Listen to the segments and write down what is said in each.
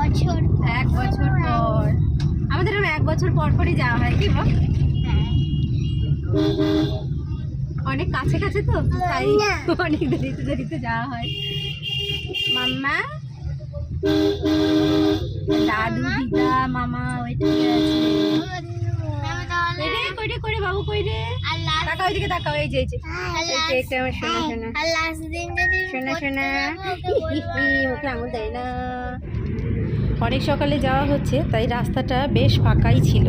বছর এক বছর পর। আমাদের এক বছর পর পরই যাওয়া হয় কি বল? অনেক কাছে কাছে তো তাই। অনেক দেরিতে দেরিতে যাওয়া হয়। মাম্মা? দাদু দিদা মামা ওইটাই আছে। কইরে বাবু কইরে তাকাও ওইদিকে তাকাও এই যে আমার সোনা সোনা ওকে বলব। মুখে আঙুল দেয় না। অনেক সকালে যাওয়া হচ্ছে তাই রাস্তাটা বেশ ফাঁকাই ছিল।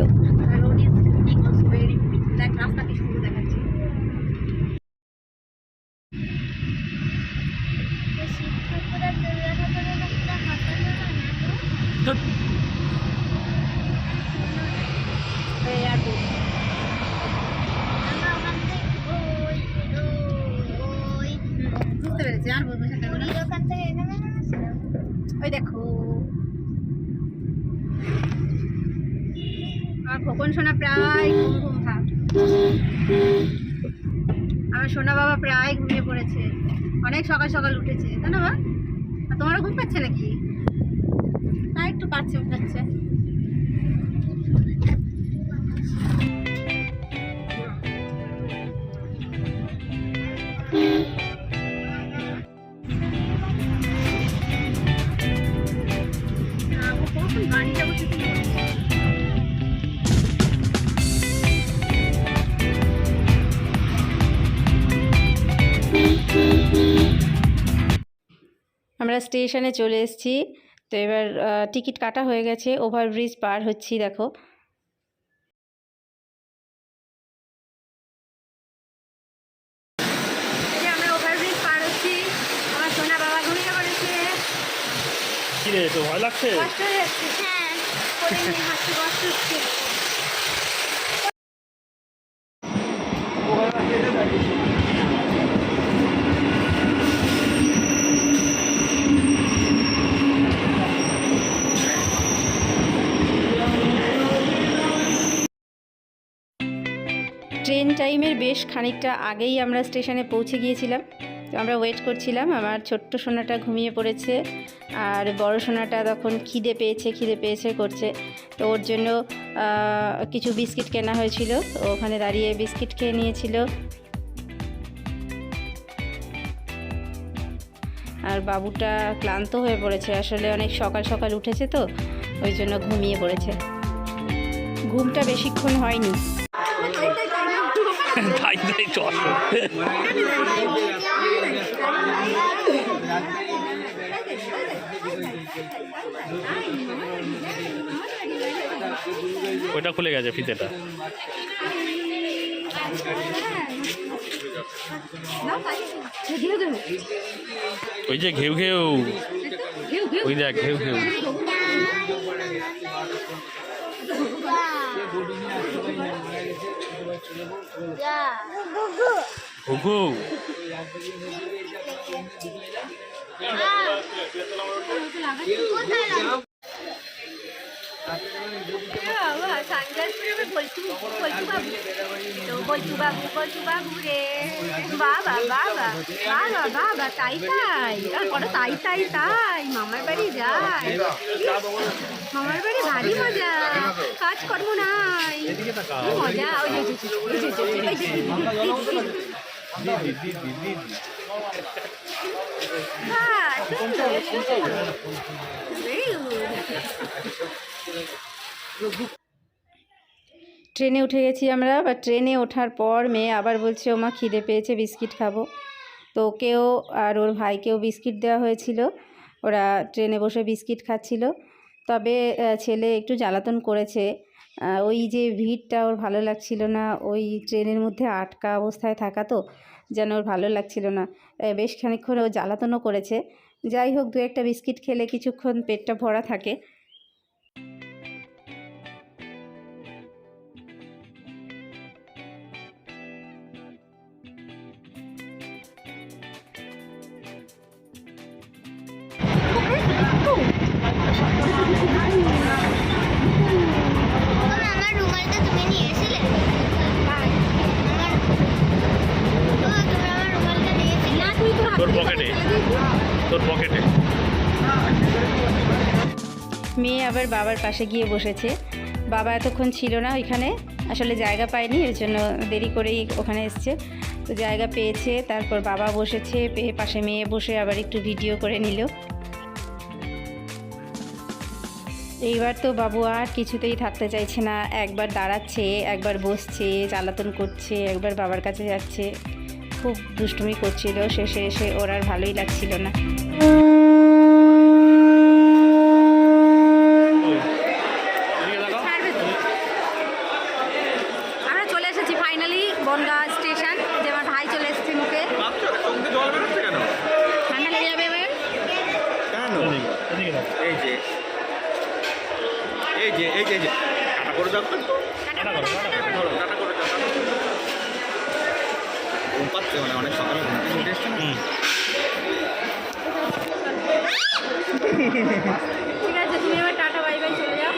সুন্দর দেখাচ্ছে শিক্ষকরা দুর্গা ঠাকুরের একটা হাতে ধরে না এই আর কি। আমরা ওখান থেকে ওই ওই ওই বুঝতে পেরেছি আর বলব সেটা বলো। ওই ওখান থেকে এখানে নেমেছিলাম ওই দেখো আমার খোকন সোনা প্রায় ঘুম ঘুম ভাব আমার সোনা বাবা প্রায় ঘুমিয়ে পড়েছে। অনেক সকাল সকাল উঠেছে, তাই না বা তোমারও ঘুম পাচ্ছে নাকি? তা একটু পাচ্ছে উঠাচ্ছে আমরা স্টেশনে চলে এসেছি। তো এবার টিকিট কাটা হয়ে গেছে। ওভারব্রিজ পার হচ্ছি দেখো। আমরা ওভারব্রিজ পার হচ্ছি। আমার সোনা বাবা ঘুমিয়ে পড়েছে। কি রে তো ভয় লাগছে? কষ্ট হয়ে যাচ্ছে। হ্যাঁ করে নিয়ে হাঁটতে কষ্ট হচ্ছে ট্রেন টাইমের বেশ খানিকটা আগেই আমরা স্টেশনে পৌঁছে গিয়েছিলাম। তো আমরা ওয়েট করছিলাম আমার ছোট্ট সোনাটা ঘুমিয়ে পড়েছে, আর বড় সোনাটা তখন খিদে পেয়েছে খিদে পেয়েছে করছে। তো ওর জন্য কিছু বিস্কিট কেনা হয়েছিল ওখানে দাঁড়িয়ে বিস্কিট খেয়ে নিয়েছিল। আর বাবুটা ক্লান্ত হয়ে পড়েছে, আসলে অনেক সকাল সকাল উঠেছে তো, ওই জন্য ঘুমিয়ে পড়েছে। ঘুমটা বেশিক্ষণ হয়নি। তাই তাই চল। ওইটা খুলে গেছে ফিতেটা। ওই যে ঘেউ ঘেউ। ওই দেখ, ঘেউ ঘেউ। ঘুঘু। হ্যাঁ। গুগু ঘুঘু বলছু বাবু বলছু বাবু রে বাবা বাবা বাবা বাবা তাই তাই আর বড় তাই তাই তাই মামার বাড়ি যায় মামার বাড়ি ভারী মজা কাজ কর্ম নাই মজা ওই হ্যাঁ, সুন্দর, সুন্দর। ট্রেনে উঠে গেছি আমরা বা ট্রেনে ওঠার পর মেয়ে আবার বলছে ও মা খিদে পেয়েছে, বিস্কিট খাব। তো ওকেও আর ওর ভাইকেও বিস্কিট দেওয়া হয়েছিল। ওরা ট্রেনে বসে বিস্কিট খাচ্ছিল। তবে ছেলে একটু জ্বালাতন করেছে। ওই যে ভিড়টা ওর ভালো লাগছিল না, ওই ট্রেনের মধ্যে আটকা অবস্থায় থাকা তো, যেন ওর ভালো লাগছিল না। বেশ খানিকক্ষণ ও জ্বালাতনও করেছে। যাই হোক, দু একটা বিস্কিট খেলে কিছুক্ষণ পেটটা ভরা থাকে। পকেটে, তোর পকেটে। মেয়ে আবার বাবার পাশে গিয়ে বসেছে। বাবা এতক্ষণ ছিল না ওইখানে, আসলে জায়গা পায়নি, এর জন্য দেরি করেই ওখানে এসছে। তো জায়গা পেয়েছে, তারপর বাবা বসেছে, পেয়ে পাশে মেয়ে বসে আবার একটু ভিডিও করে নিল। এইবার তো বাবু আর কিছুতেই থাকতে চাইছে না, একবার দাঁড়াচ্ছে, একবার বসছে, জ্বালাতন করছে, একবার বাবার কাছে যাচ্ছে। খুব দুষ্টুমি করছিল শেষে এসে ওর আর ভালোই লাগছিল না। এই যে এই যে এই যে এই যে টাটা করে যাও তো টাটা করে যাও টাটা করে যাও। মানে অনেক সকালে ঘুম থেকে উঠে এসছে ঠিক আছে তুমি এবার টাটা বাই বাই চলে যাও।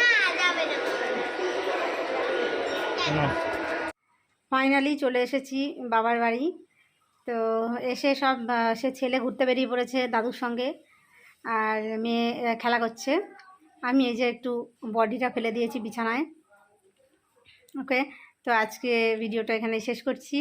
না যাবে না। ফাইনালি চলে এসেছি বাবার বাড়ি। তো এসে সব সে ছেলে ঘুরতে বেরিয়ে পড়েছে দাদুর সঙ্গে আর মেয়ে খেলা করছে। আমি এই যে একটু বডিটা ফেলে দিয়েছি বিছানায়। ওকে তো আজকে ভিডিওটা এখানে শেষ করছি।